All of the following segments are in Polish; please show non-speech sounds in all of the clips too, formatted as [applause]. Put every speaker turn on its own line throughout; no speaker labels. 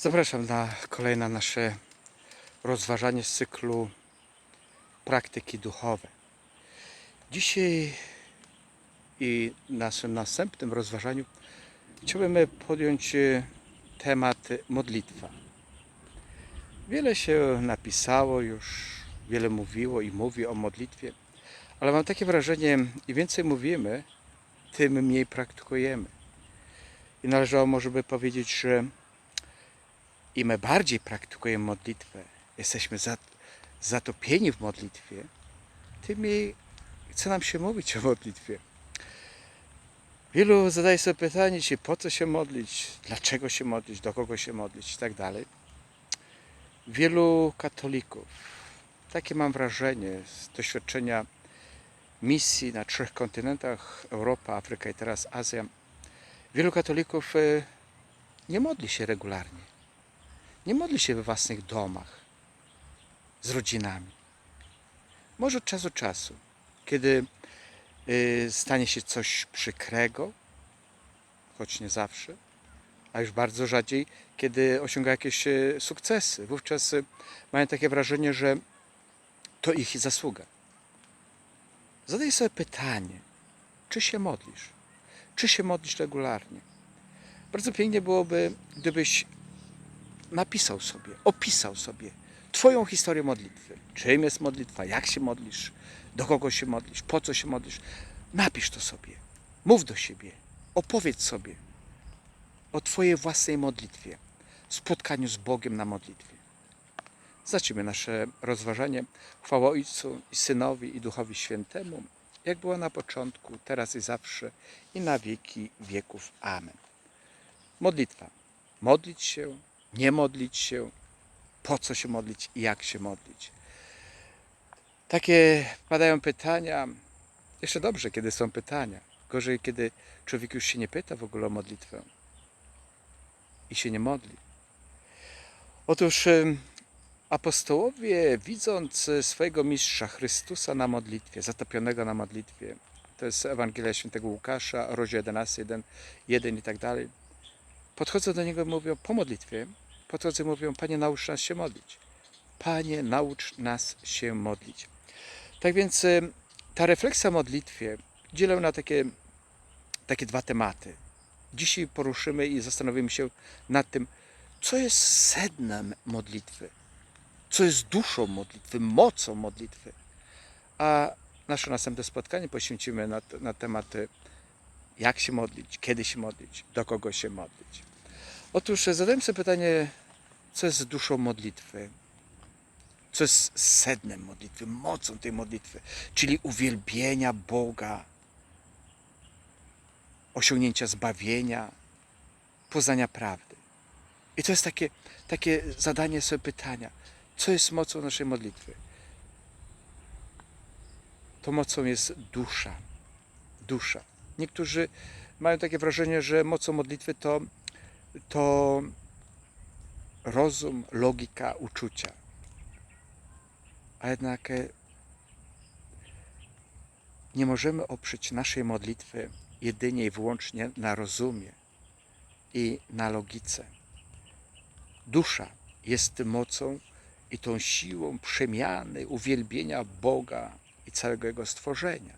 Zapraszam na kolejne nasze rozważanie z cyklu praktyki duchowe. Dzisiaj i naszym następnym rozważaniu chciałbym podjąć e, temat modlitwa. Wiele się napisało już, wiele mówiło i mówi o modlitwie, ale mam takie wrażenie, im więcej mówimy, tym mniej praktykujemy. I należało może by powiedzieć, że im bardziej praktykujemy modlitwę, jesteśmy za- zatopieni w modlitwie, tym mniej chce nam się mówić o modlitwie. Wielu zadaje sobie pytanie, czy po co się modlić, dlaczego się modlić, do kogo się modlić i tak dalej. Wielu katolików, takie mam wrażenie z doświadczenia misji na trzech kontynentach, Europa, Afryka i teraz Azja, wielu katolików e, nie modli się regularnie. Nie modli się we własnych domach z rodzinami. Może od czasu do czasu, kiedy y, stanie się coś przykrego, choć nie zawsze, a już bardzo rzadziej, kiedy osiąga jakieś y, sukcesy. Wówczas y, mają takie wrażenie, że to ich zasługa. Zadaj sobie pytanie, czy się modlisz? Czy się modlisz regularnie? Bardzo pięknie byłoby, gdybyś napisał sobie, opisał sobie Twoją historię modlitwy. Czym jest modlitwa, jak się modlisz, do kogo się modlisz, po co się modlisz. Napisz to sobie. Mów do siebie. Opowiedz sobie o Twojej własnej modlitwie, spotkaniu z Bogiem na modlitwie. Zacznijmy nasze rozważanie. Chwała Ojcu i Synowi i Duchowi Świętemu, jak było na początku, teraz i zawsze, i na wieki wieków. Amen. Modlitwa. Modlić się, nie modlić się, po co się modlić i jak się modlić. Takie padają pytania. Jeszcze dobrze, kiedy są pytania. Gorzej, kiedy człowiek już się nie pyta w ogóle o modlitwę i się nie modli. Otóż apostołowie, widząc swojego mistrza Chrystusa na modlitwie, zatopionego na modlitwie, to jest Ewangelia Świętego Łukasza, rozdział 11, 1, 1 i tak dalej, podchodzą do niego i mówią po modlitwie, podchodzą mówią, Panie, naucz nas się modlić. Panie, naucz nas się modlić. Tak więc y, ta refleksja o modlitwie dzielę na takie, takie dwa tematy. Dzisiaj poruszymy i zastanowimy się nad tym, co jest sednem modlitwy, co jest duszą modlitwy, mocą modlitwy. A nasze następne spotkanie poświęcimy na, na tematy, jak się modlić, kiedy się modlić, do kogo się modlić. Otóż zadałem sobie pytanie, co jest duszą modlitwy? Co jest sednem modlitwy, mocą tej modlitwy, czyli uwielbienia Boga, osiągnięcia zbawienia, poznania prawdy. I to jest takie, takie zadanie sobie pytania, co jest mocą naszej modlitwy? To mocą jest dusza. Dusza. Niektórzy mają takie wrażenie, że mocą modlitwy to to rozum, logika, uczucia. A jednak e, nie możemy oprzeć naszej modlitwy jedynie i wyłącznie na rozumie i na logice. Dusza jest mocą i tą siłą przemiany, uwielbienia Boga i całego Jego stworzenia,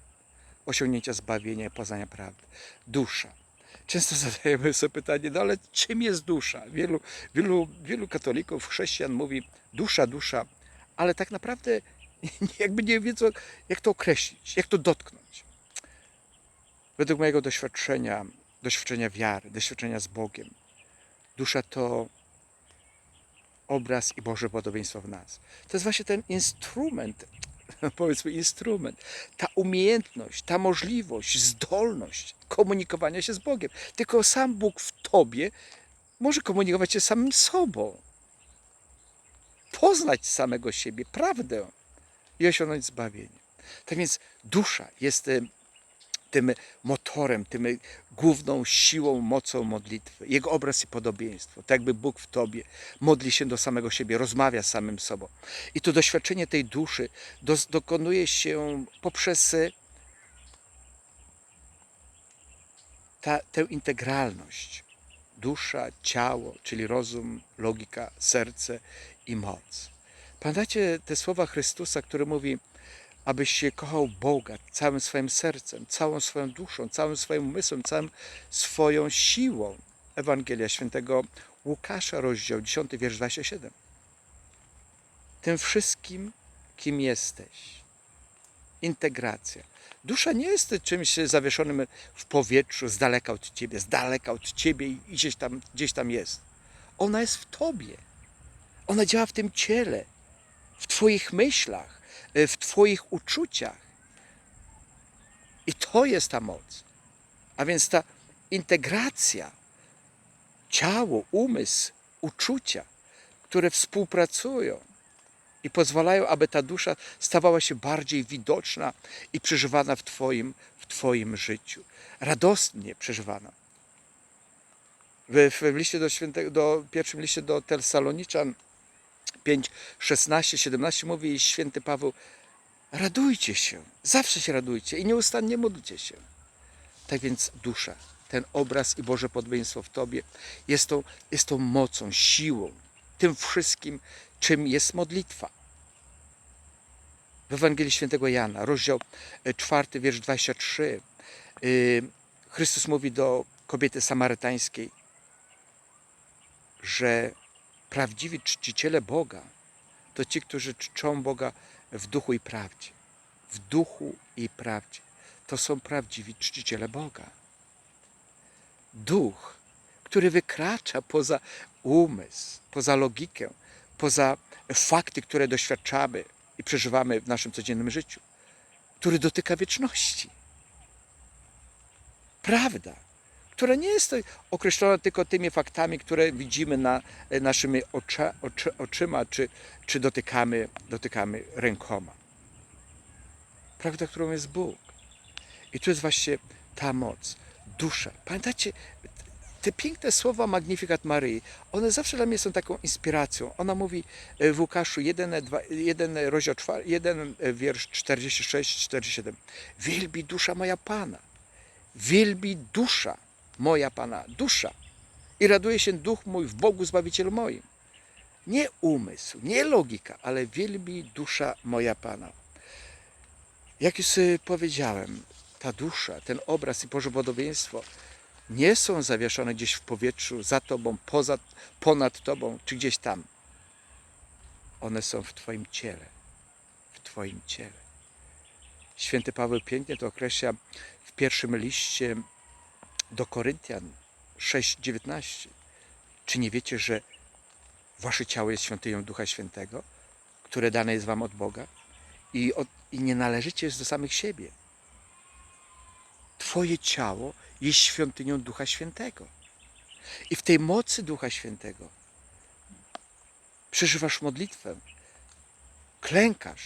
osiągnięcia zbawienia i poznania prawdy. Dusza często zadajemy sobie pytanie, no ale czym jest dusza? Wielu, wielu, wielu katolików, chrześcijan mówi dusza, dusza, ale tak naprawdę [laughs] jakby nie wiedzą, jak to określić, jak to dotknąć. Według mojego doświadczenia, doświadczenia wiary, doświadczenia z Bogiem, dusza to obraz i Boże podobieństwo w nas. To jest właśnie ten instrument, [laughs] powiedzmy instrument, ta umiejętność, ta możliwość, zdolność komunikowania się z Bogiem. Tylko sam Bóg w tobie może komunikować się samym sobą. Poznać samego siebie, prawdę i osiągnąć zbawienie. Tak więc dusza jest tym motorem, tym główną siłą, mocą modlitwy. Jego obraz i podobieństwo. Tak jakby Bóg w tobie modli się do samego siebie, rozmawia z samym sobą. I to doświadczenie tej duszy dokonuje się poprzez e, ta, tę integralność dusza, ciało, czyli rozum, logika, serce i moc. Pamiętacie te słowa Chrystusa, który mówi, abyś się kochał Boga całym swoim sercem, całą swoją duszą, całym swoim umysłem, całą swoją siłą. Ewangelia świętego Łukasza, rozdział 10, wiersz 27. Tym wszystkim, kim jesteś. Integracja. Dusza nie jest czymś zawieszonym w powietrzu, z daleka od ciebie, z daleka od ciebie i gdzieś tam, gdzieś tam jest. Ona jest w tobie. Ona działa w tym ciele, w twoich myślach, w twoich uczuciach. I to jest ta moc. A więc ta integracja, ciało, umysł, uczucia, które współpracują i pozwalają, aby ta dusza stawała się bardziej widoczna i przeżywana w Twoim, w twoim życiu. Radosnie przeżywana. W, w liście do świętego, do, pierwszym liście do Tesaloniczan 5, 16, 17 mówi święty Paweł radujcie się, zawsze się radujcie i nieustannie módlcie się. Tak więc dusza, ten obraz i Boże podobieństwo w Tobie jest tą, jest tą mocą, siłą, tym wszystkim, czym jest modlitwa. W Ewangelii Świętego Jana, rozdział 4, wiersz 23, yy, Chrystus mówi do kobiety samarytańskiej, że prawdziwi czciciele Boga to ci, którzy czczą Boga w duchu i prawdzie. W duchu i prawdzie. To są prawdziwi czciciele Boga. Duch, który wykracza poza umysł, poza logikę, poza fakty, które doświadczamy i przeżywamy w naszym codziennym życiu, który dotyka wieczności. Prawda, która nie jest określona tylko tymi faktami, które widzimy na naszymi ocza, oczy, oczyma, czy, czy dotykamy, dotykamy rękoma. Prawda, którą jest Bóg. I tu jest właśnie ta moc, dusza. Pamiętacie, te piękne słowa Magnificat Maryi, one zawsze dla mnie są taką inspiracją. Ona mówi w Łukaszu 1, 2, 1 rozdział 4, 1 wiersz 46-47. Wielbi dusza moja Pana. Wielbi dusza moja Pana. Dusza. I raduje się duch mój w Bogu Zbawicielu moim. Nie umysł, nie logika, ale wielbi dusza moja Pana. Jak już powiedziałem, ta dusza, ten obraz i Boże podobieństwo nie są zawieszone gdzieś w powietrzu, za Tobą, poza, ponad Tobą, czy gdzieś tam. One są w Twoim ciele. W Twoim ciele. Święty Paweł pięknie to określa w pierwszym liście do Koryntian 6:19. Czy nie wiecie, że Wasze ciało jest świątynią Ducha Świętego, które dane jest Wam od Boga i, od, i nie należycie do samych siebie? Twoje ciało jest świątynią Ducha Świętego. I w tej mocy Ducha Świętego przeżywasz modlitwę, klękasz.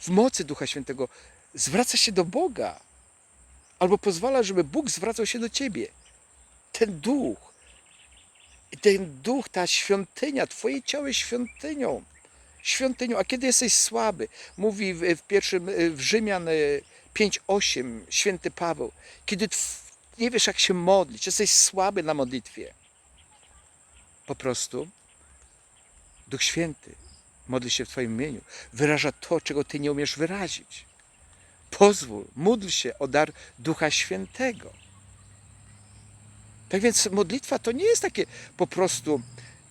W mocy Ducha Świętego zwracasz się do Boga, albo pozwala, żeby Bóg zwracał się do ciebie. Ten duch, ten duch, ta świątynia, twoje ciało jest świątynią. Świątynią, a kiedy jesteś słaby, mówi w, pierwszym w Rzymian 5:8 święty Paweł, kiedy nie wiesz, jak się modlić, jesteś słaby na modlitwie. Po prostu Duch Święty modli się w Twoim imieniu, wyraża to, czego Ty nie umiesz wyrazić. Pozwól, módl się o dar Ducha Świętego. Tak więc modlitwa to nie jest takie po prostu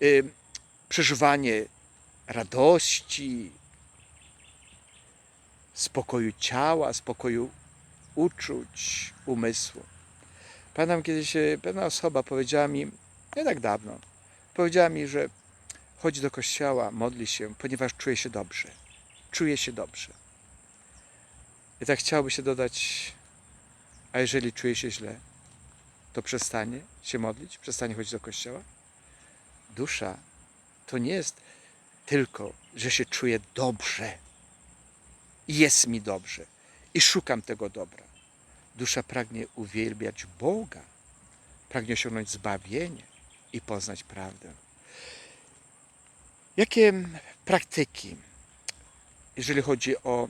y, przeżywanie radości, spokoju ciała, spokoju uczuć, umysłu. Pamiętam kiedyś e, pewna osoba powiedziała mi, nie tak dawno, powiedziała mi, że chodzi do kościoła, modli się, ponieważ czuje się dobrze. Czuje się dobrze. I tak chciałoby się dodać, a jeżeli czuje się źle, to przestanie się modlić, przestanie chodzić do kościoła? Dusza to nie jest tylko, że się czuję dobrze. Jest mi dobrze i szukam tego dobra. Dusza pragnie uwielbiać Boga, pragnie osiągnąć zbawienie i poznać prawdę. Jakie praktyki, jeżeli chodzi o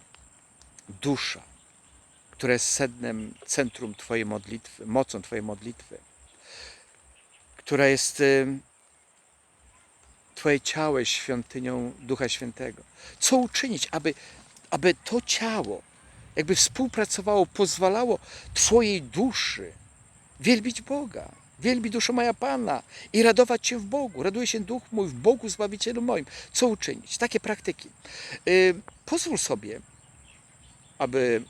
dusza, która jest sednem, centrum Twojej modlitwy, mocą Twojej modlitwy, która jest em, Twoje ciało świątynią Ducha Świętego. Co uczynić, aby, aby to ciało jakby współpracowało, pozwalało Twojej duszy wielbić Boga. Wielbi dusza moja Pana i radować się w Bogu. Raduje się duch mój w Bogu Zbawicielu moim. Co uczynić? Takie praktyki. Yy, pozwól sobie, aby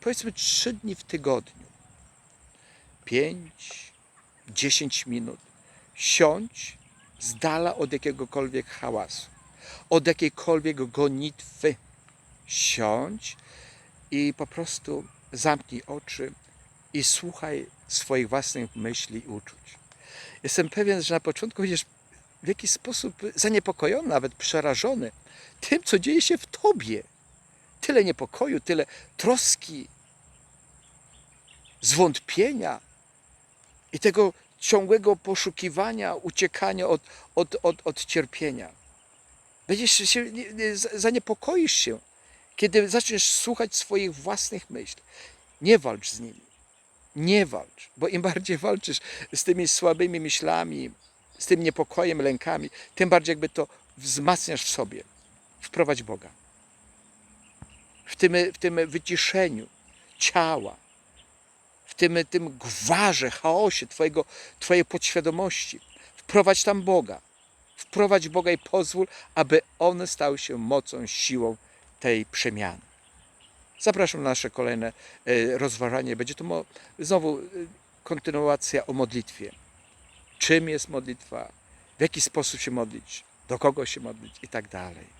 powiedzmy trzy dni w tygodniu, pięć, dziesięć minut, siądź z dala od jakiegokolwiek hałasu, od jakiejkolwiek gonitwy. Siądź i po prostu zamknij oczy i słuchaj swoich własnych myśli i uczuć. Jestem pewien, że na początku będziesz w jakiś sposób zaniepokojony, nawet przerażony tym, co dzieje się w tobie. Tyle niepokoju, tyle troski, zwątpienia i tego ciągłego poszukiwania, uciekania od, od, od, od cierpienia. Będziesz się, zaniepokoisz się, kiedy zaczniesz słuchać swoich własnych myśli. Nie walcz z nimi. Nie walcz, bo im bardziej walczysz z tymi słabymi myślami, z tym niepokojem, lękami, tym bardziej jakby to wzmacniasz w sobie. Wprowadź Boga. W tym, w tym wyciszeniu ciała, w tym, tym gwarze, chaosie twojego, Twojej podświadomości. Wprowadź tam Boga. Wprowadź Boga i pozwól, aby On stał się mocą, siłą tej przemiany. Zapraszam na nasze kolejne e, rozważanie. Będzie to znowu e, kontynuacja o modlitwie. Czym jest modlitwa? W jaki sposób się modlić? Do kogo się modlić? I tak dalej.